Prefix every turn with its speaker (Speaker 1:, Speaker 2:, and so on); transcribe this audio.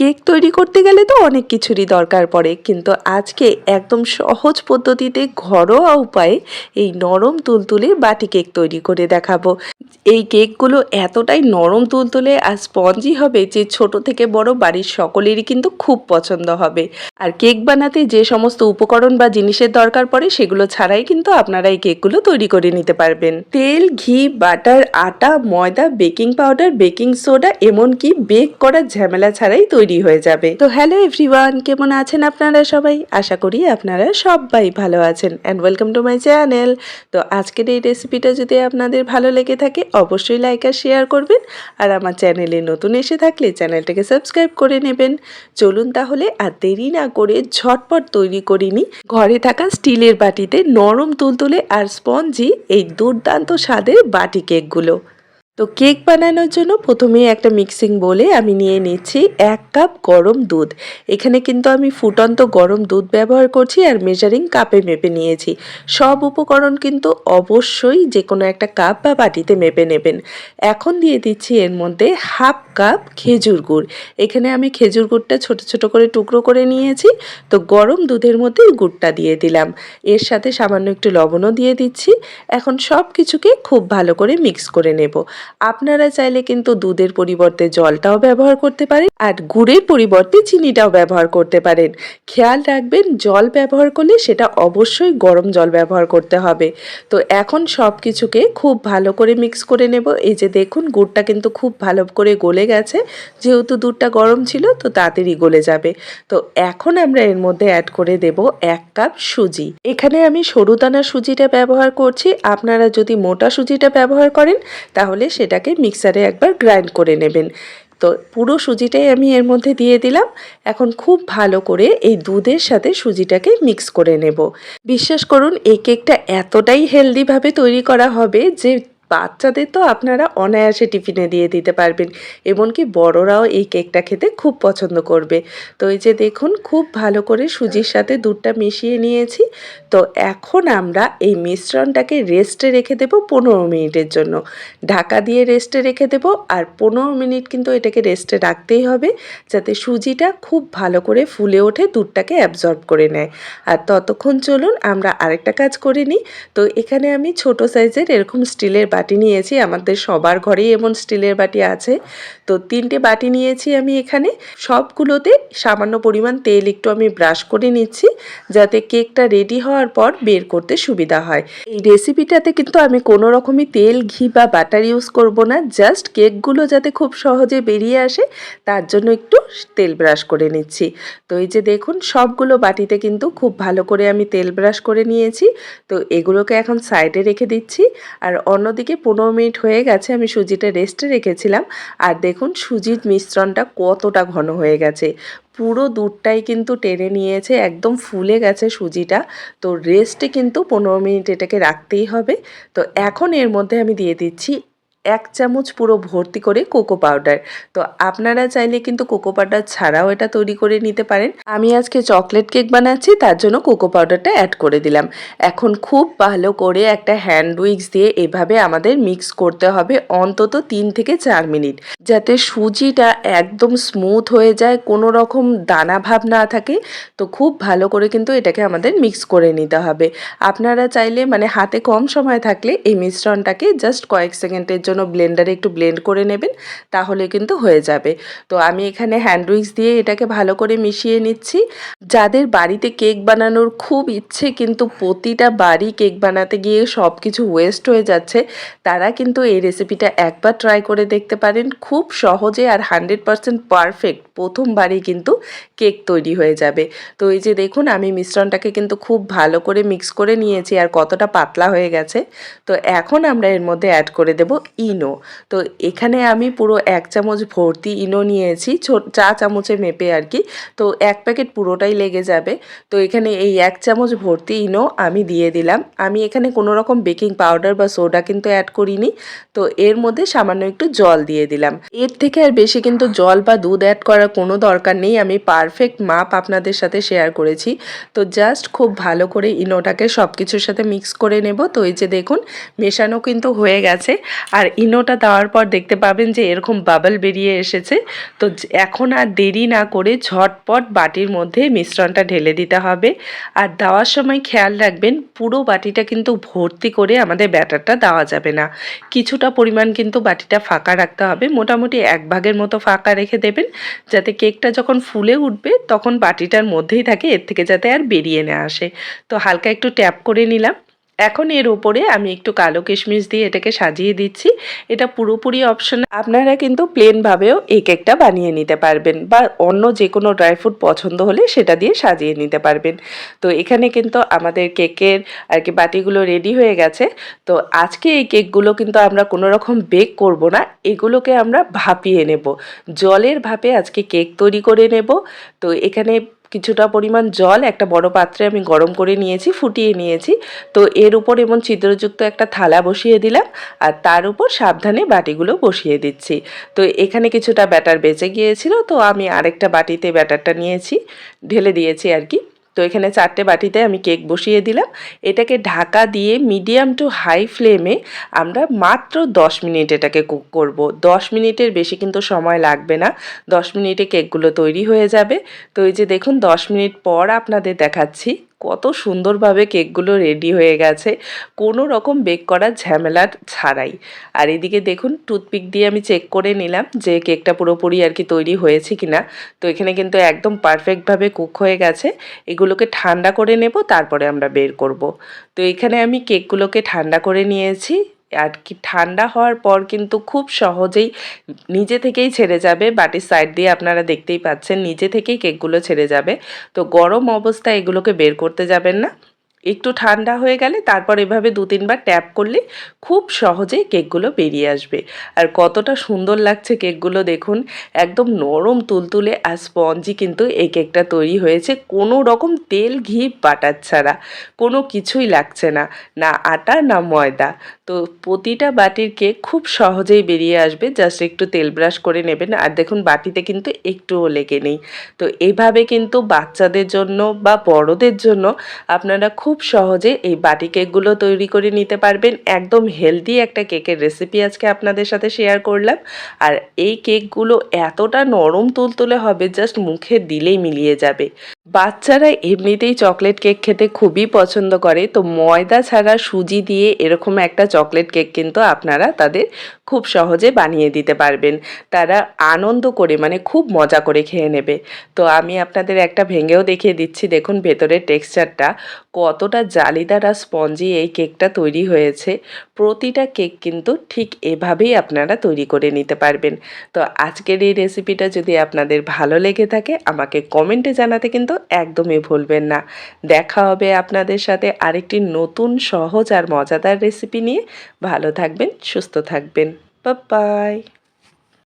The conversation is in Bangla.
Speaker 1: কেক তৈরি করতে গেলে তো অনেক কিছুরই দরকার পড়ে। কিন্তু আজকে একদম সহজ পদ্ধতিতে ঘরোয়া উপায়ে এই নরম তুলতুলে বাটি কেক তৈরি করে দেখাবো। এই কেকগুলো এতটাই নরম তুলতুলে আর স্পঞ্জি হবে যে ছোট থেকে বড় বাড়ির সকলেরই কিন্তু খুব পছন্দ হবে। আর কেক বানাতে যে সমস্ত উপকরণ বা জিনিসের দরকার পড়ে সেগুলো ছাড়াই কিন্তু আপনারা এই কেকগুলো তৈরি করে নিতে পারবেন। তেল, ঘি, বাটার, আটা, ময়দা, বেকিং পাউডার, বেকিং সোডা, এমনকি বেক করার ঝামেলা ছাড়াই তৈরি হয়ে যাবে। তো হ্যালো এভরিওয়ান কেমন আছেন আপনারা সবাই? আশা করি আপনারা সবাই ভালো আছেন। And welcome to my channel তো আজকের এই রেসিপিটা যদি আপনাদের ভালো লেগে থাকে, অবশ্যই লাইক আর শেয়ার করবেন। আর আমার চ্যানেলে নতুন এসে থাকলে চ্যানেলটাকে সাবস্ক্রাইব করে নেবেন। চলুন তাহলে আর দেরি না করে ঝটপট তৈরি করিনি ঘরে থাকা স্টিলের বাটিতে নরম তুলতুলে আর স্পঞ্জি এই দুর্দান্ত স্বাদের বাটি কেকগুলো। তো কেক বানানোর জন্য প্রথমেই একটা মিক্সিং বলে আমি নিয়ে নিচ্ছি এক কাপ গরম দুধ। এখানে কিন্তু আমি ফুটন্ত গরম দুধ ব্যবহার করছি আর মেজারিং কাপে মেপে নিয়েছি। সব উপকরণ কিন্তু অবশ্যই যে কোনো একটা কাপ বা বাটিতে মেপে নেবেন। এখন দিয়ে দিচ্ছি এর মধ্যে হাফ কাপ খেজুর গুড়। এখানে আমি খেজুর গুড়টা ছোট ছোট করে টুকরো করে নিয়েছি। তো গরম দুধের মধ্যে গুড়টা দিয়ে দিলাম। এর সাথে সামান্য একটু লবণও দিয়ে দিচ্ছি। এখন সব কিছুকে খুব ভালো করে মিক্স করে নেব। আপনারা চাইলে কিন্তু দুধের পরিবর্তে জলটাও ব্যবহার করতে পারেন আর গুড়ের পরিবর্তে চিনিটাও ব্যবহার করতে পারেন। খেয়াল রাখবেন, জল ব্যবহার করলে সেটা অবশ্যই গরম জল ব্যবহার করতে হবে। তো এখন সব কিছুকে খুব ভালো করে মিক্স করে নেব। এই যে দেখুন, গুড়টা কিন্তু খুব ভালো করে গলে গেছে। যেহেতু দুধটা গরম ছিল, তো তাড়াতাড়ি গলে যাবে। তো এখন আমরা এর মধ্যে অ্যাড করে দেব এক কাপ সুজি। এখানে আমি সরু দানা সুজিটা ব্যবহার করছি। আপনারা যদি মোটা সুজিটা ব্যবহার করেন, তাহলে সেটাকে মিক্সারে একবার গ্রাইন্ড করে নেবেন। তো পুরো সুজিটাই আমি এর মধ্যে দিয়ে দিলাম। এখন খুব ভালো করে এই দুধের সাথে সুজিটাকে মিক্স করে নেব। বিশ্বাস করুন এই কেকটা এতটাই হেলদিভাবে তৈরি করা হবে যে বাচ্চাদের তো আপনারা অনায়াসে টিফিনে দিয়ে দিতে পারবেন। এমনকি বড়রাও এই কেকটা খেতে খুব পছন্দ করবে। তো এই যে দেখুন, খুব ভালো করে সুজির সাথে দুধটা মিশিয়ে নিয়েছি। তো এখন আমরা এই মিশ্রণটাকে রেস্টে রেখে দেব পনেরো মিনিটের জন্য। ঢাকা দিয়ে রেস্টে রেখে দেব আর পনেরো মিনিট কিন্তু এটাকে রেস্টে রাখতেই হবে যাতে সুজিটা খুব ভালো করে ফুলে ওঠে, দুধটাকে অ্যাবজর্ব করে নেয়। আর ততক্ষণ চলুন আমরা আরেকটা কাজ করে নিই। তো এখানে আমি ছোট সাইজের এরকম স্টিলের বাটি নিয়েছি, আমাদের সবার ঘরেই এমন স্টিলের বাটি আছে। তো তিনটে বাটি নিয়েছি আমি এখানে। সবগুলোতে সামান্য পরিমাণ তেল একটু আমি ব্রাশ করে নিচ্ছি, যাতে কেকটা রেডি হওয়ার পর বের করতে সুবিধা হয়। এই রেসিপিটাতে কিন্তু আমি কোনো রকমই তেল, ঘি বা বাটার ইউজ করব না জাস্ট কেকগুলো যাতে খুব সহজে বেরিয়ে আসে, তার জন্য একটু তেল ব্রাশ করে নিচ্ছি। তো এই যে দেখুন, সবগুলো বাটিতে কিন্তু খুব ভালো করে আমি তেল ব্রাশ করে নিয়েছি। তো এগুলোকে এখন সাইডে রেখে দিচ্ছি। আর অন্যদিকে পনেরো মিনিট হয়ে গেছে, আমি সুজিটা রেস্টে রেখেছিলাম। আর দেখুন সুজির মিশ্রণটা কতটা ঘন হয়ে গেছে। পুরো দুধটাই কিন্তু টেনে নিয়েছে, একদম ফুলে গেছে সুজিটা। তো রেস্টে কিন্তু পনেরো মিনিট এটাকে রাখতেই হবে। তো এখন এর মধ্যে আমি দিয়ে দিচ্ছি এক চামচ পুরো ভর্তি করে কোকো পাউডার। তো আপনারা চাইলে কিন্তু কোকো পাউডার ছাড়াও এটা তৈরি করে নিতে পারেন। আমি আজকে চকলেট কেক বানাচ্ছি, তার জন্য কোকো পাউডারটা অ্যাড করে দিলাম। এখন খুব ভালো করে একটা হ্যান্ড উইক্স দিয়ে এভাবে আমাদের মিক্স করতে হবে অন্তত তিন থেকে চার মিনিট। যাতে সুজিটা একদম স্মুথ হয়ে যায়, কোনো রকম দানা ভাব না থাকে। তো খুব ভালো করে কিন্তু এটাকে আমাদের মিক্স করে নিতে হবে। আপনারা চাইলে মানে হাতে কম সময় থাকলে এই মিশ্রণটাকে জাস্ট কয়েক সেকেন্ডের জন্য ব্লেন্ডারে একটু ব্লেন্ড করে নেবেন, তাহলে কিন্তু হয়ে যাবে। তো আমি এখানে হ্যান্ড উইক্স দিয়ে এটাকে ভালো করে মিশিয়ে নিচ্ছি। যাদের বাড়িতে কেক বানানোর খুব ইচ্ছে কিন্তু প্রতিটা বাড়ি কেক বানাতে গিয়ে সব কিছু ওয়েস্ট হয়ে যাচ্ছে, তারা কিন্তু এই রেসিপিটা একবার ট্রাই করে দেখতে পারেন। খুব সহজে আর হান্ড্রেড পারসেন্ট পারফেক্ট প্রথমবারই কিন্তু কেক তৈরি হয়ে যাবে। তো এই যে দেখুন, আমি মিশ্রণটাকে কিন্তু খুব ভালো করে মিক্স করে নিয়েছি আর কতটা পাতলা হয়ে গেছে। তো এখন আমরা এর মধ্যে অ্যাড করে দেব ইনো। তো এখানে আমি পুরো এক চামচ ভর্তি ইনো নিয়েছি চা চামচে মেপে আর কি। তো এক প্যাকেট পুরোটাই লেগে যাবে। তো এখানে এই এক চামচ ভর্তি ইনো আমি দিয়ে দিলাম। আমি এখানে কোনো রকম বেকিং পাউডার বা সোডা কিন্তু অ্যাড করিনি। তো এর মধ্যে সামান্য একটু জল দিয়ে দিলাম। এর থেকে আর বেশি কিন্তু জল বা দুধ অ্যাড করার কোনো দরকার নেই। আমি পারফেক্ট মাপ আপনাদের সাথে শেয়ার করেছি। তো জাস্ট খুব ভালো করে ইনোটাকে সব কিছুর সাথে মিক্স করে নেব। তো এই যে দেখুন, মেশানো কিন্তু হয়ে গেছে। আর ইনোটা দেওয়ার পর দেখতে পাবেন যে এরকম বাবল বেরিয়ে এসেছে। তো এখন আর দেরি না করে ঝটপট বাটির মধ্যে মিশ্রণটা ঢেলে দিতে হবে। আর দেওয়ার সময় খেয়াল রাখবেন, পুরো বাটিটা কিন্তু ভর্তি করে আমাদের ব্যাটারটা দেওয়া যাবে না। কিছুটা পরিমাণ কিন্তু বাটিটা ফাঁকা রাখতে হবে, মোটামুটি এক ভাগের মতো ফাঁকা রেখে দেবেন, যাতে কেকটা যখন ফুলে উঠবে তখন বাটিটার মধ্যেই থাকে, এর থেকে যাতে আর বেরিয়ে না আসে। তো হালকা একটু ট্যাপ করে নিলাম। এখন এর উপরে আমি একটু কালো কিশমিশ দিয়ে এটাকে সাজিয়ে দিচ্ছি। এটা পুরোপুরি অপশন আপনারা কিন্তু প্লেনভাবেও এই কেকটা বানিয়ে নিতে পারবেন বা অন্য যে কোনো ড্রাই ফ্রুট পছন্দ হলে সেটা দিয়ে সাজিয়ে নিতে পারবেন। তো এখানে কিন্তু আমাদের কেকের আর কি বাটিগুলো রেডি হয়ে গেছে। তো আজকে এই কেকগুলো কিন্তু আমরা কোনো রকম বেক করব না। এগুলোকে আমরা ভাপিয়ে নেব। জলের ভাপে আজকে কেক তৈরি করে নেব। তো এখানে কিছুটা পরিমাণ জল, একটা বড় পাত্রে আমি গরম করে নিয়েছি, ফুটিয়ে নিয়েছি। তো এর উপর এমন ছিদ্রযুক্ত একটা থালা বসিয়ে দিলাম আর তার উপর সাবধানে বাটিগুলো বসিয়ে দিচ্ছি। তো এখানে কিছুটা ব্যাটার বেঁচে গিয়েছিল, তো আমি আরেকটা বাটিতে ব্যাটারটা নিয়েছি, ঢেলে দিয়েছি আর কি। তো এখানে চারটে বাটিতে আমি কেক বসিয়ে দিলাম। এটাকে ঢাকা দিয়ে মিডিয়াম টু হাই ফ্লেমে আমরা মাত্র দশ মিনিট এটাকে কুক করব। দশ মিনিটের বেশি কিন্তু সময় লাগবে না। দশ মিনিটে কেকগুলো তৈরি হয়ে যাবে। তো এই যে দেখুন, দশ মিনিট পর আপনাদের দেখাচ্ছি। কত সুন্দরভাবে কেকগুলো রেডি হয়ে গেছে। কোনো রকম বেক করার ঝামেলা ছাড়াই। আর এদিকে দেখুন টুথপিক দিয়ে আমি চেক করে নিলাম যে কেকটা পুরোপুরি আর কি তৈরি হয়েছে কিনা। তো এখানে কিন্তু একদম পারফেক্টভাবে কুক হয়ে গেছে। এগুলোকে ঠান্ডা করে নেব, তারপরে আমরা বের করব। তো এখানে আমি কেকগুলোকে ঠান্ডা করে নিয়েছি। আর কি ঠান্ডা হওয়ার পর কিন্তু খুব সহজেই নিজে থেকেই ছেড়ে যাবে, বাটির সাইড দিয়ে আপনারা দেখতেই পাচ্ছেন নিজে থেকেই কেকগুলো ছেড়ে যাবে। তো গরম অবস্থায় এগুলোকে বের করতে যাবেন না। একটু ঠান্ডা হয়ে গেলে তারপর এভাবে দু তিনবার ট্যাপ করলে খুব সহজেই কেকগুলো বেরিয়ে আসবে। আর কতটা সুন্দর লাগছে কেকগুলো দেখুন, একদম নরম তুলতুলে আর স্পঞ্জি কিন্তু এই কেকটা তৈরি হয়েছে। কোনো রকম তেল, ঘি, বাটার ছাড়া কোনো কিছুই লাগছে না না আটা, না ময়দা। তো প্রতিটা বাটির কেক খুব সহজেই বেরিয়ে আসবে। জাস্ট একটু তেল ব্রাশ করে নেবেন। আর দেখুন, বাটিতে কিন্তু একটুও লেগে নেই। তো এইভাবে কিন্তু বাচ্চাদের জন্য বা বড়দের জন্য আপনারা খুব সহজে এই বাটি কেকগুলো তৈরি করে নিতে পারবেন। একদম হেলদি একটা কেকের রেসিপি আজকে আপনাদের সাথে শেয়ার করলাম। আর এই কেকগুলো এতটা নরম তুলতুলে হবে, জাস্ট মুখে দিলেই মিলিয়ে যাবে। বাচ্চারা এমনিতেই চকলেট কেক খেতে খুবই পছন্দ করে, তো ময়দা ছাড়া সুজি দিয়ে এরকম একটা চকলেট কেক কিন্তু আপনারা তাদের খুব সহজে বানিয়ে দিতে পারবেন। তারা আনন্দ করে মানে খুব মজা করে খেয়ে নেবে। তো আমি আপনাদের একটা ভেঙেও দেখিয়ে দিচ্ছি, দেখুন ভেতরের টেক্সচারটা কতটা জালিদার আর স্পঞ্জি এই কেকটা তৈরি হয়েছে। প্রতিটা কেক কিন্তু ঠিক এভাবেই আপনারা তৈরি করে নিতে পারবেন। তো আজকের এই রেসিপিটা যদি আপনাদের ভালো লেগে থাকে, আমাকে কমেন্টে জানাতে কিন্তু একদমই ভুলবেন না। দেখা হবে আপনাদের সাথে আরেকটি নতুন, সহজ আর মজাদার রেসিপি নিয়ে। ভালো থাকবেন, সুস্থ থাকবেন। বাই